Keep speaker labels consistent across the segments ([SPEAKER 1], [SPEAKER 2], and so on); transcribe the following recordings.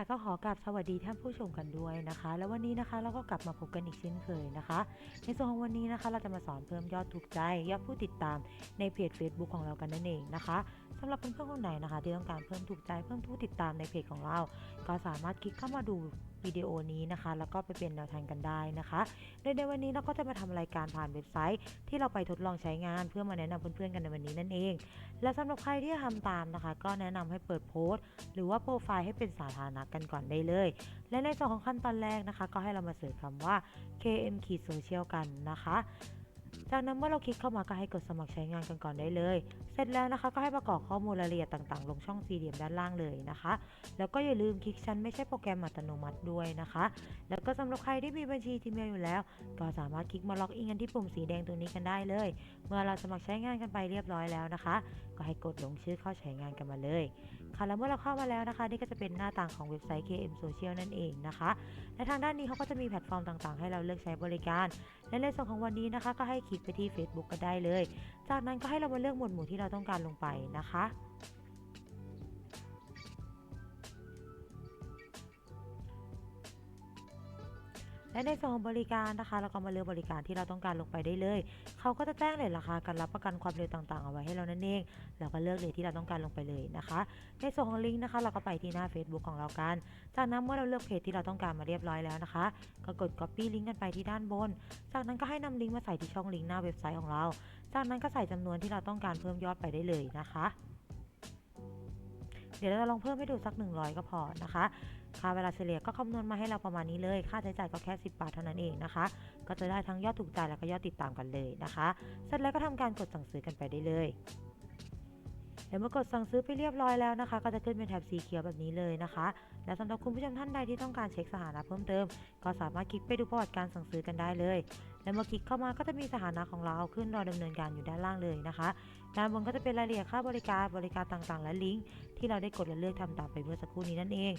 [SPEAKER 1] ค่ะก็ขอกลับสวัสดีท่านผู้ชมกันด้วยนะคะ แล้ววันนี้นะคะเราก็กลับมาพบกันอีกเช่นเคยนะคะ ในส่วนของวันนี้นะคะ เราจะมาสอนเพิ่มยอดถูกใจยอดผู้ติดตามในเพจ Facebook ของเรากันนั่นเองนะคะสำหรับเพื่อนๆคนไหนนะคะ ที่ต้องการเพิ่มถูกใจเพิ่มผู้ติดตามในเพจของเรา ก็สามารถคลิกเข้ามาดู วิดีโอนี้นะคะ แล้วก็ไปเป็นแนวทางกันได้นะคะโดยในวันนี้เราก็จะมาทำรายการผ่านเว็บไซต์ ที่เราไปทดลองใช้งานเพื่อมาแนะนำเพื่อนๆกันในวันนี้นั่นเอง และสำหรับใครที่จะทำตามนะคะ ก็แนะนำให้เปิดโพสต์ หรือว่าโปรไฟล์ให้เป็นสาธารณะกันก่อนได้เลย และในส่วนของขั้นตอนแรกนะคะ ก็ให้เรามาเสิร์ชคำว่า KM ขีดโซเชียลกันนะคะ จากนั้นเมื่อเราคลิกเข้ามาก็ให้กดสมัครใช้งานกันก่อนได้เลย เสร็จแล้วนะคะก็ให้ประกอบข้อมูลรายละเอียดต่างๆ ลงช่องสี่เหลี่ยมด้านล่างเลยนะคะ แล้วก็อย่าลืมคลิกชั้นไม่ใช่โปรแกรมอัตโนมัติด้วยนะคะ แล้วก็สำหรับใครที่มีบัญชีทีเมลอยู่แล้ว ก็สามารถคลิกมาล็อกอินกันที่ปุ่มสีแดงตรงนี้กันได้เลย เมื่อเราสมัครใช้งานกันไปเรียบร้อยแล้วนะคะ ก็ให้กดลงชื่อเข้าใช้งานกันมาเลย ค่ะแล้วเมื่อเราเข้ามาแล้วนะคะ นี่ก็จะเป็นหน้าต่างของเว็บไซต์ KM Social นั่นเองนะคะ และทางด้านนี้เขาก็จะมีแพลตฟอร์มต่างๆ ให้เราเลือกใช้บริการ และในส่วนของวันนี้นะคะ ก็ให้คลิกไปที่ Facebook ก็ได้เลย จากนั้นก็ให้เรามาเลือกหมวดหมู่ที่เราต้องการลงไปนะคะ และในส่วนของบริการนะคะ เราก็มาเลือกบริการที่เราต้องการลงไปได้เลย เขาก็จะแจ้งเลทราคาการรับประกันความเร็วต่างๆ เอาไว้ให้เรานั่นเองเราก็เลือกเลทที่เราต้องการลงไปเลยนะคะ ในส่วนของลิงก์นะคะ เราก็ไปที่หน้า Facebook ของเรากัน จากนั้นเมื่อเราเลือกเพจที่เราต้องการมาเรียบร้อยแล้วนะคะ ก็กด Copy ลิงก์กันไปที่ด้านบน จากนั้นก็ให้นำลิงก์มาใส่ที่ช่องลิงก์หน้าเว็บไซต์ของเรา จากนั้นก็ใส่จำนวนที่เราต้องการเพิ่มยอดไปได้เลยนะคะ เดี๋ยวเราลองเพิ่มให้ดูสัก 100 ก็พอนะคะ ค่าเวลาเฉลี่ยก็คำนวณมาให้เราประมาณนี้เลย ค่าใช้จ่ายก็แค่ 10 บาทเท่านั้นเองนะคะ ก็จะได้ทั้งยอดถูกใจแล้วก็ยอดติดตามกันเลยนะคะ เสร็จแล้วก็ทำการกดสั่งซื้อกันไปได้เลยเดี๋ยวเมื่อกดสั่งซื้อไปเรียบร้อยแล้วนะคะ ก็จะขึ้นเป็นแถบสีเขียวแบบนี้เลยนะคะ และสำหรับคุณผู้ชมท่านใดที่ต้องการเช็คสถานะเพิ่มเติม ก็สามารถคลิกไปดูประวัติการสั่งซื้อกันได้เลย และเมื่อคลิกเข้ามาก็จะมีสถานะของเราขึ้นรอดำเนินการอยู่ด้านล่างเลยนะคะ ด้านบนก็จะเป็นรายละเอียดค่าบริการบริการต่างๆ และลิงก์ที่เราได้กดและเลือกทำตามไปเมื่อสักครู่นี้นั่นเอง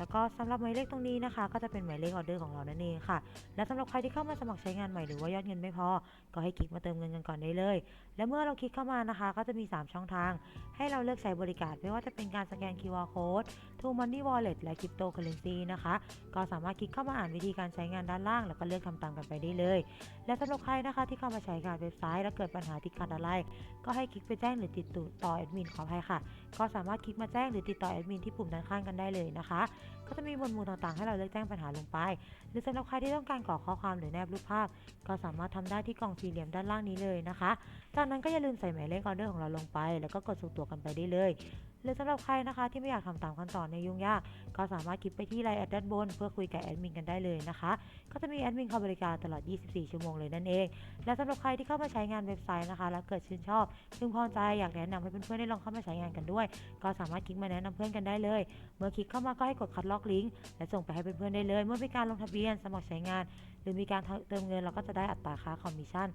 [SPEAKER 1] แล้วก็สำหรับหมายเลขตรงนี้นะคะ ก็จะเป็นหมายเลขออเดอร์ของเรานั่นเองค่ะ และสำหรับใครที่เข้ามาสมัครใช้งานใหม่หรือว่ายอดเงินไม่พอ ก็ให้คลิกมาเติมเงินกันก่อนได้เลย และเมื่อเราคลิกเข้ามานะคะ ก็จะมี 3 ช่องทาง ให้เราเลือกใช้บริการไม่ว่าจะเป็นการสแกน QR Code True Money Wallet และ Cryptocurrency นะคะ ก็สามารถคลิกเข้ามาอ่านวิธีการใช้งานด้านล่าง แล้วก็เลือกทำตามกันไปได้เลย และสำหรับใครนะคะที่เข้ามาใช้งานเว็บไซต์ แล้วเกิดปัญหาติดขัดอะไร ก็ให้คลิกไปแจ้งหรือติดต่อแอดมินขออภัยค่ะ ก็สามารถคลิกมาแจ้งหรือติดต่อแอดมินที่ปุ่มด้านข้างกันได้เลยนะคะก็จะมีหมวดหมู่ต่างๆ ให้เราเลือกแจ้งปัญหาลงไป หรือสำหรับใครที่ต้องการกรอกข้อความหรือแนบรูปภาพ ก็สามารถทำได้ที่กล่องสี่เหลี่ยมด้านล่างนี้เลยนะคะ จากนั้นก็อย่าลืมใส่หมายเลขออเดอร์ของเราลงไป แล้วก็กดส่งตัวกันไปได้เลย หรือสำหรับใครนะคะที่ไม่อยากทำตามขั้นตอนในยุ่งยาก ก็สามารถคลิกไปที่ไลน์แอดด้านบน เพื่อคุยกับแอดมินกันได้เลยนะคะ ก็จะมีแอดมินคอยบริการตลอด 24 ชั่วโมงเลยนั่นเอง และสำหรับใครที่เข้ามาใช้งานเว็บไซต์นะคะ แล้วเกิดชื่นชอบพึงพอใจอยากแนะนำให้เพื่อนๆได้ลองเข้ามาใช้งานกันด้วย ก็สามารถคลิกมาแนะนำเพื่อนกันได้เลย เมื่อคลิกเข้ามาก็ให้กดคัดลอกลิงก์และส่งไปให้เพื่อนๆได้เลย เมื่อมีการลงทะเบียนสมัครใช้งาน หรือมีการเติมเงินเราก็จะได้อัตราค่าคอมมิชชั่น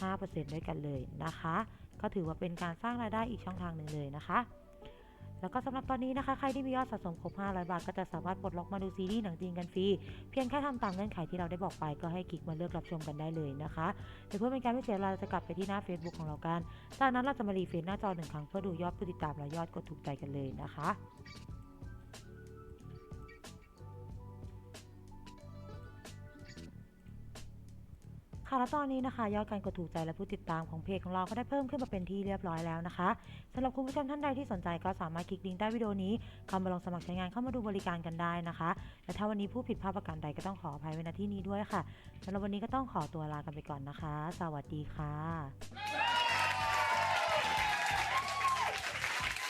[SPEAKER 1] 5%ด้วยกันเลยนะคะ ก็ถือว่าเป็นการสร้างรายได้อีกช่องทางหนึ่งเลยนะคะ แล้วก็สำหรับตอนนี้นะคะใครที่มียอดสะสมครบ 500 บาทก็จะสามารถปลดล็อกมาดูซีรีส์หนังจีนกันฟรี เพียงแค่ทำตามเงื่อนไขที่เราได้บอกไปก็ให้คลิกมาเลือกรับชมกันได้เลยนะคะเดี๋ยวเพื่อเป็นการไม่เสียเวลาเราจะกลับไปที่หน้า Facebook ของเรากัน จากนั้นเราจะมารีเฟรชหน้าจอหนึ่งครั้งเพื่อดูยอดผู้ติดตามและยอดกดถูกใจกันเลยนะคะ ค่ะและตอนนี้นะคะยอดการกดถูกใจและผู้ติดตามของเพจของเราก็ได้เพิ่มขึ้นมาเป็นที่เรียบร้อยแล้วนะคะสำหรับคุณผู้ชมท่านใดที่สนใจก็สามารถคลิกลิงก์ใต้วิดีโอนี้เข้ามาลองสมัครใช้งานเข้ามาดูบริการกันได้นะคะและถ้าวันนี้ผู้ผิดพลาดประการใดก็ต้องขออภัยไว้ณที่นี้ด้วยค่ะสำหรับวันนี้ก็ต้องขอตัวลากันไปก่อนนะคะ สวัสดีค่ะ